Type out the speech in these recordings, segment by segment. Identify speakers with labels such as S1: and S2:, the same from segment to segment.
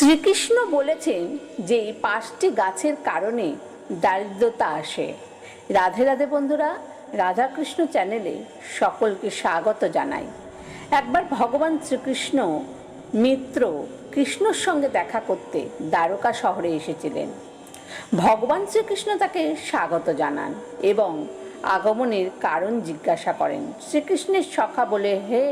S1: শ্রীকৃষ্ণ বলেছেন যে এই পাঁচটি গাছের কারণে দারিদ্রতা আসে। রাধে রাধে বন্ধুরা, রাধাকৃষ্ণ চ্যানেলে সকলকে স্বাগত জানাই। একবার ভগবান শ্রীকৃষ্ণ মিত্র কৃষ্ণর সঙ্গে দেখা করতে দ্বারকা শহরে এসেছিলেন। ভগবান শ্রীকৃষ্ণ তাকে স্বাগত জানান এবং আগমনের কারণ জিজ্ঞাসা করেন। শ্রীকৃষ্ণের সখা বলে, হে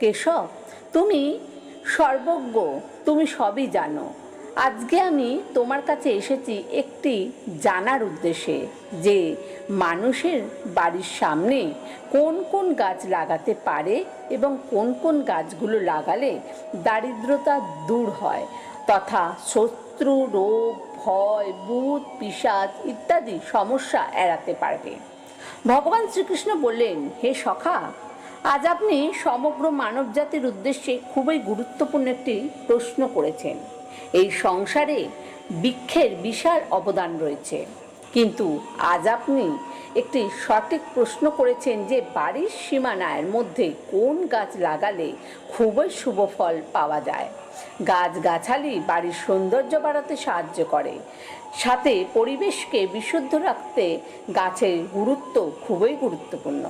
S1: কেশব, তুমি সর্বজ্ঞ, তুমি সবই জানো। আজকে আমি তোমার কাছে এসেছি একটি জানার উদ্দেশ্যে যে মানুষের বাড়ির সামনে কোন কোন গাছ লাগাতে পারে এবং কোন কোন গাছগুলো লাগালে দারিদ্রতা দূর হয় তথা শত্রু, রোগ, ভয়, ভূত পিসাচ ইত্যাদি সমস্যা এড়াতে পারবে। ভগবান শ্রীকৃষ্ণ বললেন, হে সখা আজ আপনি সমগ্র মানবজাতির উদ্দেশ্যে খুবই গুরুত্বপূর্ণ একটি প্রশ্ন করেছেন। এই সংসারে বৃক্ষের বিশাল অবদান রয়েছে। কিন্তু আজ আপনি একটি সঠিক প্রশ্ন করেছেন যে বাড়ির সীমানার মধ্যে কোন গাছ লাগালে খুবই শুভ ফল পাওয়া যায়। গাছগাছালি বাড়ির সৌন্দর্য বাড়াতে সাহায্য করে। সাথে পরিবেশকে বিশুদ্ধ রাখতে গাছের গুরুত্ব খুবই গুরুত্বপূর্ণ।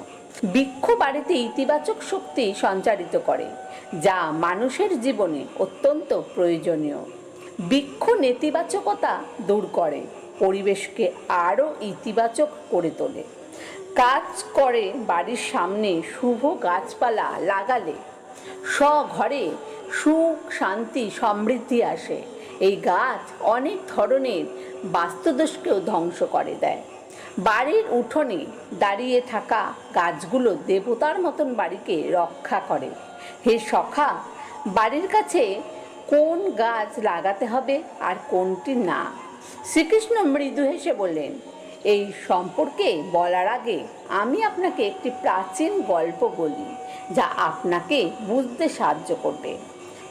S1: বৃক্ষ বাড়িতে ইতিবাচক শক্তি সঞ্চারিত করে, যা মানুষের জীবনে অত্যন্ত প্রয়োজনীয়। বৃক্ষ নেতিবাচকতা দূর করে, পরিবেশকে আরও ইতিবাচক করে তোলে। কাজ করে বাড়ির সামনে শুভ গাছপালা লাগালে স্বঘরে সুখ, শান্তি, সমৃদ্ধি আসে। এই গাছ অনেক ধরনের বাস্তুদোষকেও ধ্বংস করে দেয়। বাড়ির উঠোনে দাঁড়িয়ে থাকা গাছগুলো দেবতার মতন বাড়িকে রক্ষা করে। হে সখা, বাড়ির কাছে কোন গাছ লাগাতে হবে আর কোনটি না? শ্রীকৃষ্ণ মৃদু হেসে বললেন, এই সম্পর্কে বলার আগে আমি আপনাকে একটি প্রাচীন গল্প বলি, যা আপনাকে বুঝতে সাহায্য করবে।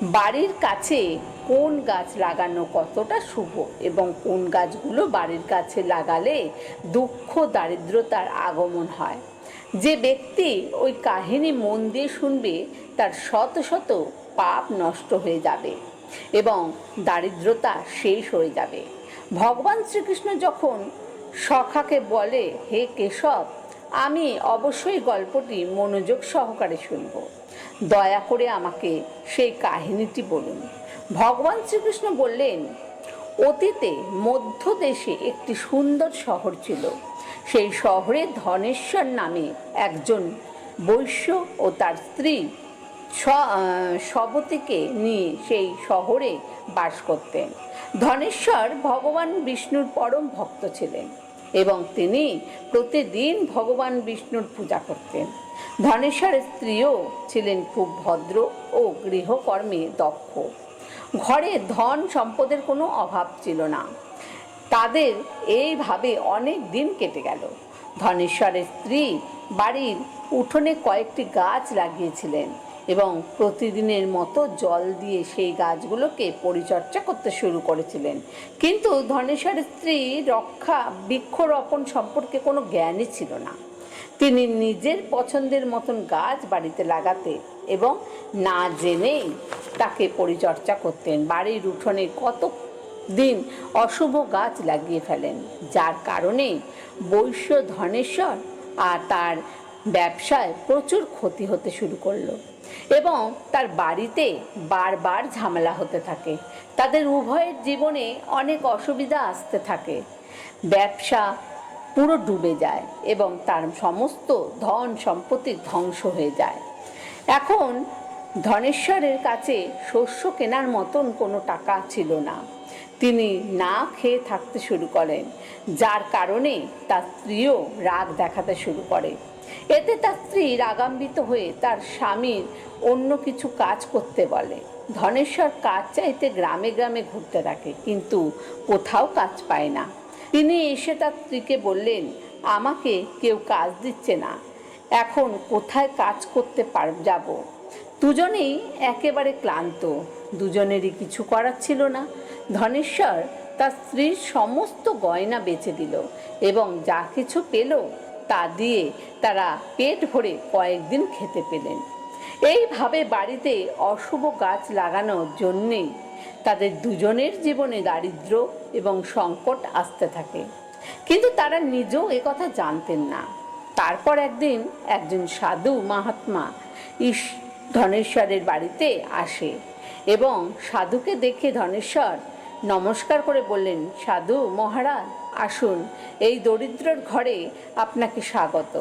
S1: বাড়ির কাছে কোন গাছ লাগানো কতটা শুভ এবং কোন গাছগুলো বাড়ির কাছে লাগালে দুঃখ, দারিদ্রতার আগমন হয়? যে ব্যক্তি ওই কাহিনী মন দিয়ে শুনবে, তার শত শত পাপ নষ্ট হয়ে যাবে এবং দারিদ্রতা শেষ হয়ে যাবে। ভগবান শ্রীকৃষ্ণ যখন সখাকে বলে, হে কেশব, আমি অবশ্যই গল্পটি মনোযোগ সহকারে শুনব। দয়া করে আমাকে সেই কাহিনীটি বলুন। ভগবান শ্রীকৃষ্ণ বললেন, অতীতে মধ্য দেশে একটি সুন্দর শহর ছিল। সেই শহরে ধনেশ্বর নামে একজন বৈশ্য ও তার স্ত্রী সবতীকে নিয়ে সেই শহরে বাস করতেন। ধনেশ্বর ভগবান বিষ্ণুর পরম ভক্ত ছিলেন এবং তিনি প্রতিদিন ভগবান বিষ্ণুর পূজা করতেন। ধনেশ্বরের স্ত্রীও ছিলেন খুব ভদ্র ও গৃহকর্মে দক্ষ। ঘরে ধন সম্পদের কোনো অভাব ছিল না। তাদের এইভাবে অনেক দিন কেটে গেল। ধনেশ্বরের স্ত্রী বাড়ির উঠোনে কয়েকটি গাছ লাগিয়েছিলেন এবং প্রতিদিনের মতো জল দিয়ে সেই গাছগুলোকে পরিচর্যা করতে শুরু করেছিলেন। কিন্তু ধনেশ্বরের স্ত্রী রক্ষা বৃক্ষরোপণ সম্পর্কে কোনো জ্ঞানই ছিল না। তিনি নিজের পছন্দের মতন গাছ বাড়িতে লাগাতে এবং না জেনেই তাকে পরিচর্যা করতেন। বাড়ির উঠোনে কত দিন অশুভ গাছ লাগিয়ে ফেলেন, যার কারণে বৈশ্য ধনেশ্বর আর তার ব্যবসায় প্রচুর ক্ষতি হতে শুরু করল এবং তার বাড়িতে বারবার ঝামেলা হতে থাকে। তাদের উভয়ের জীবনে অনেক অসুবিধা আসতে থাকে। ব্যবসা পুরো ডুবে যায় এবং তার সমস্ত ধন সম্পত্তি ধ্বংস হয়ে যায়। এখন ধনেশ্বরের কাছে শস্য কেনার মতন কোনো টাকা ছিল না। তিনি না খেয়ে থাকতে শুরু করেন, যার কারণে তার স্ত্রীও রাগ দেখাতে শুরু করে। এতে তার স্ত্রী রাগান্বিত হয়ে তার স্বামীর অন্য কিছু কাজ করতে বলে। ধনেশ্বর কাজ চাইতে গ্রামে গ্রামে ঘুরতে থাকে, কিন্তু কোথাও কাজ পায় না। তিনি এসে তার স্ত্রীকে বললেন, আমাকে কেউ কাজ দিচ্ছে না। এখন কোথায় কাজ করতে পার, যাব? দুজনেই একেবারে ক্লান্ত। দুজনেরই কিছু করার ছিল না। ধনেশ্বর তার স্ত্রীর সমস্ত গয়না বেচে দিল এবং যা কিছু পেল তা দিয়ে তারা পেট ভরে কয়েকদিন খেতে পেলেন। এইভাবে বাড়িতে অশুভ গাছ লাগানোর জন্যেই তাদের দুজনের জীবনে দারিদ্র এবং সংকট আসতে থাকে। কিন্তু তারা নিজেও কথা জানতেন না। তারপর একদিন একজন সাধু মাহাত্মা ইস ধনেশ্বরের বাড়িতে আসে এবং সাধুকে দেখে ধনেশ্বর নমস্কার করে বললেন, সাধু মহারাজ, আসুন, এই দরিদ্রর ঘরে আপনাকে স্বাগত।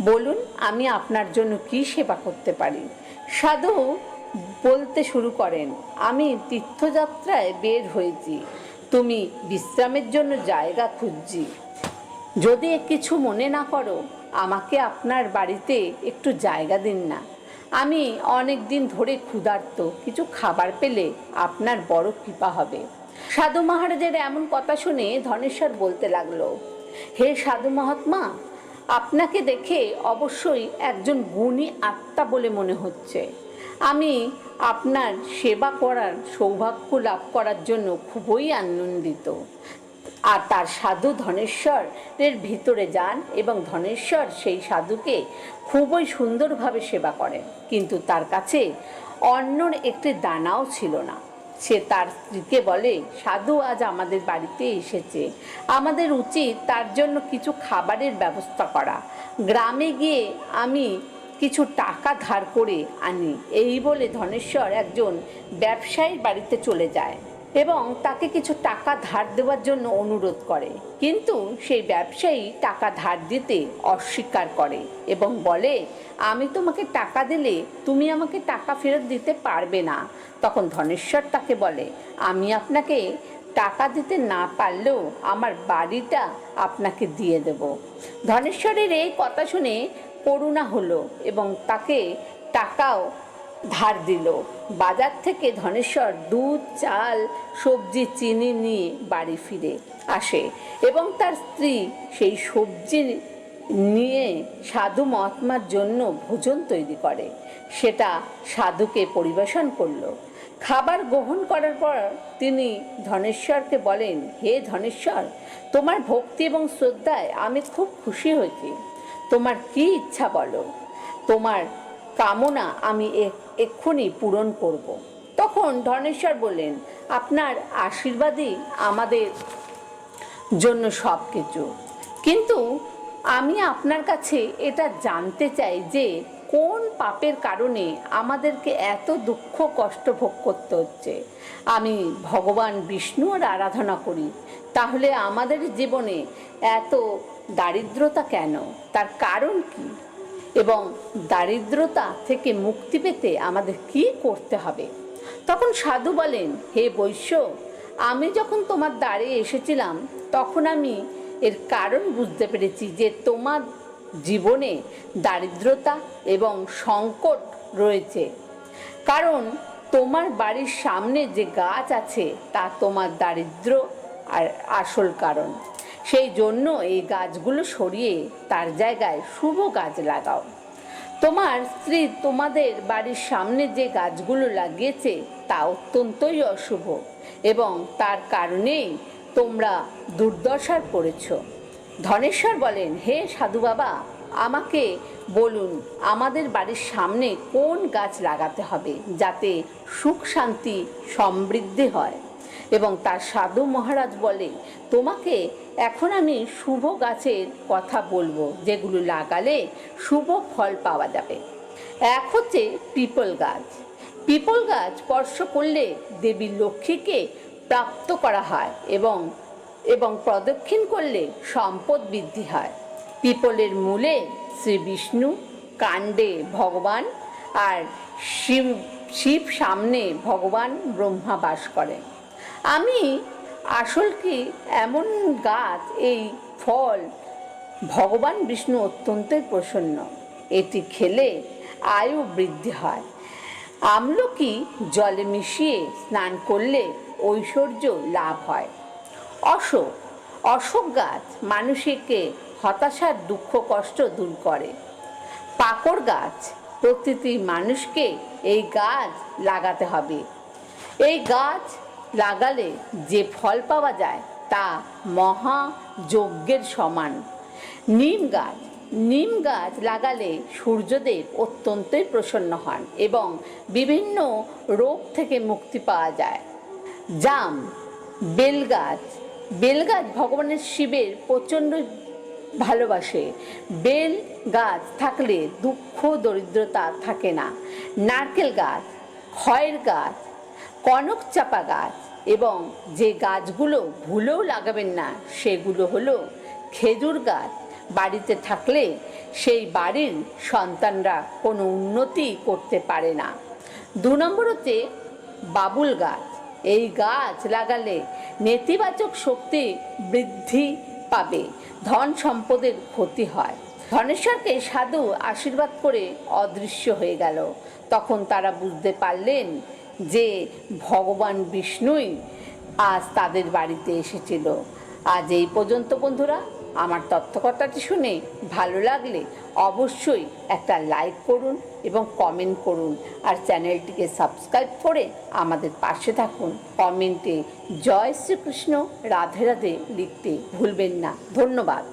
S1: বলুন, আমি আপনার জন্য কি সেবা করতে পারি? সাধু বলতে শুরু করেন, আমি তীর্থযাত্রায় বের হয়েছি। তুমি বিশ্রামের জন্য জায়গা খুঁজছি। যদি কিছু মনে না করো, আমাকে আপনার বাড়িতে একটু জায়গা দিন না। আমি অনেক দিন ধরে ক্ষুধার্ত, কিছু খাবার পেলে আপনার বড় কৃপা হবে। সাধু মহারাজের এমন কথা শুনে ধনেশ্বর বলতে লাগল, হে সাধু মহাত্মা, আপনাকে দেখে অবশ্যই একজন গুণী আত্মা বলে মনে হচ্ছে। আমি আপনার সেবা করার সৌভাগ্য লাভ করার জন্য খুবই আনন্দিত। আর তার সাধু ধনেশ্বরের ভিতরে যান এবং ধনেশ্বর সেই সাধুকে খুবই সুন্দরভাবে সেবা করেন কিন্তু তার কাছে অন্যর একটি দানাও ছিল না। সে তার স্ত্রীকে বলে, সাধু আজ আমাদের বাড়িতে এসেছে। আমাদের উচিত তার জন্য কিছু খাবারের ব্যবস্থা করা। গ্রামে গিয়ে আমি কিছু টাকা ধার করে আনি। এই বলে ধনেশ্বর একজন ব্যবসায়ীর বাড়িতে চলে যায়। এবং তাকে কিছু টাকা ধার দেওয়ার জন্য অনুরোধ করে। কিন্তু সেই ব্যবসায়ী টাকা ধার দিতে অস্বীকার করে এবং বলে, আমি তোমাকে টাকা দিলে তুমি আমাকে টাকা ফেরত দিতে পারবে না। তখন ধনেশ্বর তাকে বলে, আমি আপনাকে টাকা দিতে না পারলেও আমার বাড়িটা আপনাকে দিয়ে দেব। ধনেশ্বরের এই কথা শুনে করুণা হলো এবং তাকে টাকাও ধার দিল। বাজার থেকে ধনেশ্বর দুধ, চাল, সবজি চিনি নিয়ে বাড়ি ফিরে আসে এবং তার স্ত্রী সেই সবজি নিয়ে সাধু মহাত্মার জন্য ভোজন তৈরি করে। সেটা সাধুকে পরিবেশন করল। খাবার গ্রহণ করার পর তিনি ধনেশ্বরকে বলেন, হে ধনেশ্বর, তোমার ভক্তি এবং শ্রদ্ধায় আমি খুব খুশি হয়েছি। তোমার কি ইচ্ছা বলো? তোমার কামনা আমি এক্ষুনি পূরণ করব। তখন ধনেশ্বর বললেন, আপনার আশীর্বাদই আমাদের জন্য সব কিছু কিন্তু আমি আপনার কাছে এটা জানতে চাই যে, কোন পাপের কারণে আমাদেরকে এত দুঃখ কষ্ট ভোগ করতে হচ্ছে? আমি ভগবান বিষ্ণুর আরাধনা করি, তাহলে আমাদের জীবনে এত দারিদ্রতা কেন? তার কারণ কি? এবং দারিদ্রতা থেকে মুক্তি পেতে আমাদের কি করতে হবে? তখন সাধু বলেন, হে বৈশ্য, আমি যখন তোমার দ্বারে এসেছিলাম, তখন আমি এর কারণ বুঝতে পেরেছি যে তোমার জীবনে দারিদ্রতা এবং সংকট রয়েছে। কারণ তোমার বাড়ির সামনে যে গাছ আছে, তা তোমার দারিদ্র আর আসল কারণ। সেই জন্য এই গাছগুলো সরিয়ে তার জায়গায় শুভ গাছ লাগাও। তোমার স্ত্রী তোমাদের বাড়ির সামনে যে গাছগুলো লাগিয়েছে তা অত্যন্তই অশুভ এবং তার কারণেই তোমরা দুর্দশার পড়েছ। ধনেশ্বর বলেন, হে সাধু বাবা, আমাকে বলুন, আমাদের বাড়ির সামনে কোন গাছ লাগাতে হবে যাতে সুখ শান্তি সমৃদ্ধি হয়? এবং তার সাধু মহারাজ বলে, তোমাকে এখন আমি শুভ গাছের কথা বলব, যেগুলো লাগালে শুভ ফল পাওয়া যাবে। এক হচ্ছে পিপল গাছ। পিপল গাছ স্পর্শ করলে দেবী লক্ষ্মীকে প্রাপ্ত করা হয় এবং এবং প্রদক্ষিণ করলে সম্পদ বৃদ্ধি হয়। পিপলের মূলে শ্রী বিষ্ণু, কাণ্ডে ভগবান আর শিব শিব সামনে ভগবান ব্রহ্মা বাস করেন। আমি, আসল কি এমন গাছ, এই ফল? ভগবান বিষ্ণু অত্যন্তই প্রসন্ন। এটি খেলে আয়ু বৃদ্ধি হয়। আমলকি জলে মিশিয়ে স্নান করলে ঐশ্বর্য লাভ হয়। অশোক অশোক গাছ মানুষকে হতাশার দুঃখ, কষ্ট দূর করে। পাকড় গাছ, প্রতিটি মানুষকে এই গাছ লাগাতে হবে। এই গাছ লাগালে যে ফল পাওয়া যায় তা মহাযজ্ঞের সমান। নিম গাছ নিম গাছ লাগালে সূর্যদেব অত্যন্তই প্রসন্ন হন এবং বিভিন্ন রোগ থেকে মুক্তি পাওয়া যায়। জাম বেলগাছ বেলগাছ ভগবানের শিবের প্রচণ্ড ভালোবাসে। বেল গাছ থাকলে দুঃখ, দরিদ্রতা থাকে না। নারকেল গাছ, খয়ের গাছ কনক চাপা গাছ এবং যে গাছগুলো ভুলেও লাগাবেন না, সেগুলো হলো খেজুর গাছ। বাড়িতে থাকলে সেই বাড়ির সন্তানরা কোনো উন্নতি করতে পারে না। দু নম্বর হচ্ছে বাবুল গাছ। এই গাছ লাগালে নেতিবাচক শক্তি বৃদ্ধি পাবে, ধন সম্পদের ক্ষতি হয়। ধনেশ্বরকে সাধু আশীর্বাদ করে অদৃশ্য হয়ে গেল। তখন তারা বুঝতে পারলেন যে ভগবান বিষ্ণুই আজ তাদের বাড়িতে এসেছিল। আজ এই পর্যন্ত বন্ধুরা, আমার তথ্যকথাটি শুনে ভালো লাগলে অবশ্যই একটা লাইক করুন এবং কমেন্ট করুন আর চ্যানেলটিকে সাবস্ক্রাইব করে আমাদের পাশে থাকুন। কমেন্টে জয় শ্রীকৃষ্ণ, রাধে রাধে লিখতে ভুলবেন না। ধন্যবাদ।